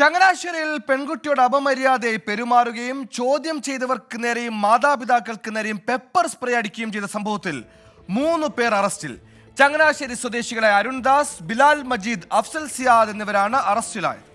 ചങ്ങനാശ്ശേരിയിൽ പെൺകുട്ടിയോട് അപമര്യാദയായി പെരുമാറുകയും ചോദ്യം ചെയ്തവർക്ക് നേരെയും മാതാപിതാക്കൾക്ക് നേരെയും പെപ്പർ സ്പ്രേ അടിക്കുകയും ചെയ്ത സംഭവത്തിൽ മൂന്ന് പേർ അറസ്റ്റിൽ. ചങ്ങനാശ്ശേരി സ്വദേശികളായ അരുൺദാസ് ബിലാൽ മജീദ് അഫ്സൽ സിയാദ് എന്നിവരാണ് അറസ്റ്റിലായത്.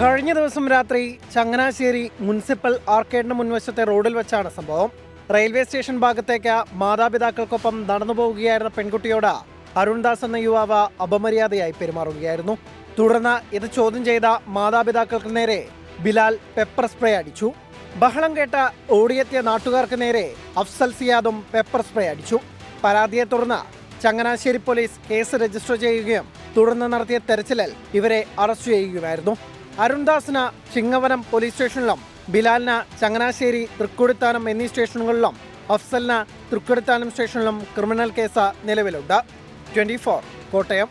കഴിഞ്ഞ ദിവസം രാത്രി ചങ്ങനാശ്ശേരി മുനിസിപ്പൽ ആർക്കേഡിന് മുൻവശത്തെ റോഡിൽ വെച്ചാണ് സംഭവം. റെയിൽവേ സ്റ്റേഷൻ ഭാഗത്തേക്ക് മാതാപിതാക്കൾക്കൊപ്പം നടന്നു പോവുകയായിരുന്ന പെൺകുട്ടിയോട് അരുൺദാസ് എന്ന യുവാവ് അപമര്യാദയായി പെരുമാറുകയായിരുന്നു. തുടർന്ന് ഇത് ചോദ്യം ചെയ്ത മാതാപിതാക്കൾക്ക് നേരെ ബിലാൽ പെപ്പർ സ്പ്രേ അടിച്ചു. ബഹളം കേട്ട ഓടിയെത്തിയ നാട്ടുകാർക്ക് നേരെ അഫ്സൽ സിയാദും പെപ്പർ സ്പ്രേ അടിച്ചു. പരാതിയെ തുടർന്ന് ചങ്ങനാശ്ശേരി പോലീസ് കേസ് രജിസ്റ്റർ ചെയ്യുകയും തുടർന്ന് നടത്തിയ തെരച്ചിലിൽ ഇവരെ അറസ്റ്റ് ചെയ്യുകയായിരുന്നു അരുൺദാസിന് ചിങ്ങവനം പോലീസ് സ്റ്റേഷനിലും ബിലാലിന് ചങ്ങനാശ്ശേരി തൃക്കൊടിത്താനം എന്നീ സ്റ്റേഷനുകളിലും അഫ്സലിന് തൃക്കൊടിത്താനം സ്റ്റേഷനിലും ക്രിമിനൽ കേസ് നിലവിലുണ്ട്. ട്വന്റി കോട്ടയം.